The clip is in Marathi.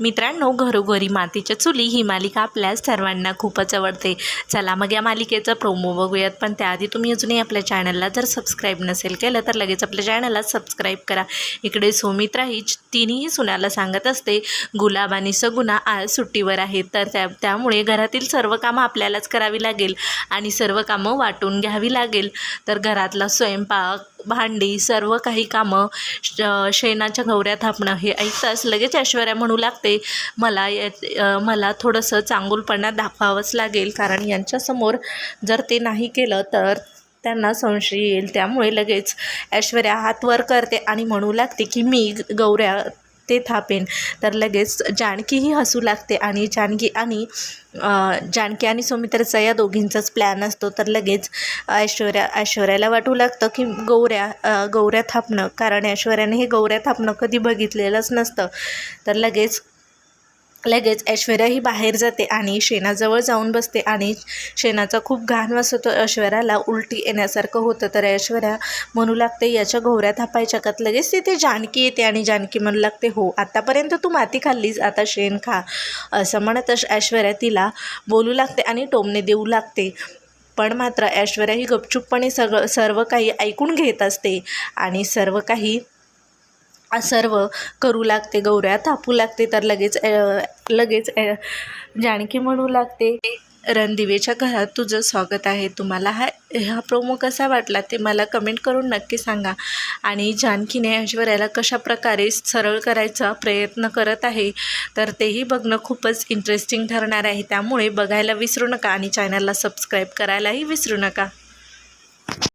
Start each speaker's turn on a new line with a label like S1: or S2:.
S1: मित्रांनो घरोघरी मातीच्या चुली ही मालिका आपल्या सर्वांना खूपच आवडते. चला मग या मालिकेचं प्रोमो बघूयात. पण त्याआधी तुम्ही अजूनही आपल्या चॅनलला जर सबस्क्राईब नसेल केलं तर लगेच आपल्या चॅनलला सबस्क्राईब करा. इकडे सुमित्रा ही तिन्ही सुनाला सांगत असते गुलाब आणि सगुना आज सुट्टीवर आहेत तर त्या त्यामुळे घरातील सर्व कामं आपल्यालाच करावी लागेल आणि सर्व कामं वाटून घ्यावी लागेल. तर घरातला स्वयंपाक भांडी सर्व काही कामं श- शेणाच्या गौऱ्या थापणं हे ऐकताच लगेच ऐश्वर्या म्हणू लागते मला या मला थोडंसं चांगुलपणा दाखवावंच लागेल कारण यांच्यासमोर जर ते नाही केलं तर त्यांना संशय येईल. त्यामुळे लगेच ऐश्वर्या हात वर करते आणि म्हणू लागते की मी गौऱ्या ते थापेन. तर लगेच जानकीही हसू लागते आणि जानकी आणि जानकी आणि सुमित्राचा या दोघींचाच प्लॅन असतो. तर लगेच ऐश्वर्या ऐश्वर्याला वाटू लागतं की गौऱ्या गौऱ्या थापणं. कारण ऐश्वर्याने हे गौऱ्या थापणं कधी बघितलेलंच नसतं. तर लगेच लगेच ऐश्वर्याही बाहेर जाते आणि शेणाजवळ जाऊन बसते आणि शेणाचा खूप घाण वास होतो. ऐश्वर्याला उलटी येण्यासारखं होतं. तर ऐश्वर्या म्हणू लागते याच्या गौऱ्या थापायच्या कात लगेच तिथे जानकी येते आणि जानकी म्हणू लागते हो आत्तापर्यंत तू माती खाल्लीस आता शेण खा. असं म्हणत ऐश्वर्या तिला बोलू लागते आणि टोमणे देऊ लागते. पण मात्र ऐश्वर्या ही गपचूपपणे सगळं सर्व काही ऐकून घेत असते आणि सर्व काही सर्व करू लागते गौऱ्या थापू लागते तर लगेच लगेच जानकी म्हणू लागते. रणदिवेच्या घरात तुझं स्वागत आहे. तुम्हाला हा हा प्रोमो कसा वाटला ते मला कमेंट करून नक्की सांगा. आणि जानकीने ऐश्वर्याला कशा प्रकारे सरळ करायचा प्रयत्न करत आहे तर तेही बघणं खूपच इंटरेस्टिंग ठरणार आहे. त्यामुळे बघायला विसरू नका आणि चॅनलला सबस्क्राईब करायलाही विसरू नका.